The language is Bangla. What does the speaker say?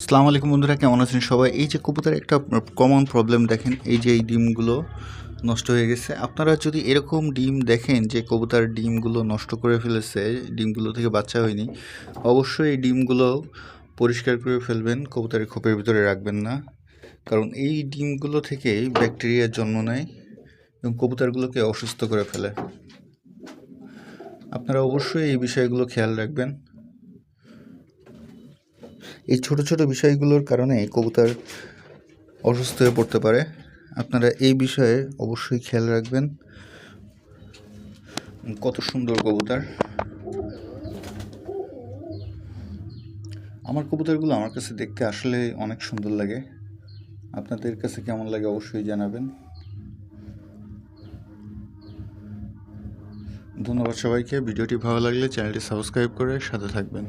আসসালামু আলাইকুম বন্ধুরা, কেমন আছেন সবাই? এই যে কবুতর একটা কমন প্রবলেম দেখেন, এই যে এই ডিমগুলো নষ্ট হয়ে গেছে। আপনারা যদি এরকম ডিম দেখেন যে কবুতর ডিমগুলো নষ্ট করে ফেলেছে, ডিমগুলো থেকে বাচ্চা হয়নি, অবশ্যই এই ডিমগুলো পরিষ্কার করে ফেলবেন, কবুতরের খোপের ভিতরে রাখবেন না। কারণ এই ডিমগুলো থেকেই ব্যাকটেরিয়ার জন্ম নেয় এবং কবুতরগুলোকে অসুস্থ করে ফেলে। আপনারা অবশ্যই এই বিষয়গুলো খেয়াল রাখবেন। এই ছোট ছোট বিষয়গুলোর কারণে কবুতর অসুস্থ হয়ে পড়তে পারে। আপনারা এই বিষয়ে অবশ্যই খেয়াল রাখবেন। কত সুন্দর কবুতর। আমার কবুতরগুলো আমার কাছে দেখতে আসলে অনেক সুন্দর লাগে। আপনাদের কাছে কেমন লাগে অবশ্যই জানাবেন। ধন্যবাদ সবাইকে। ভিডিওটি ভালো লাগলে চ্যানেলটি সাবস্ক্রাইব করে সাথে থাকবেন।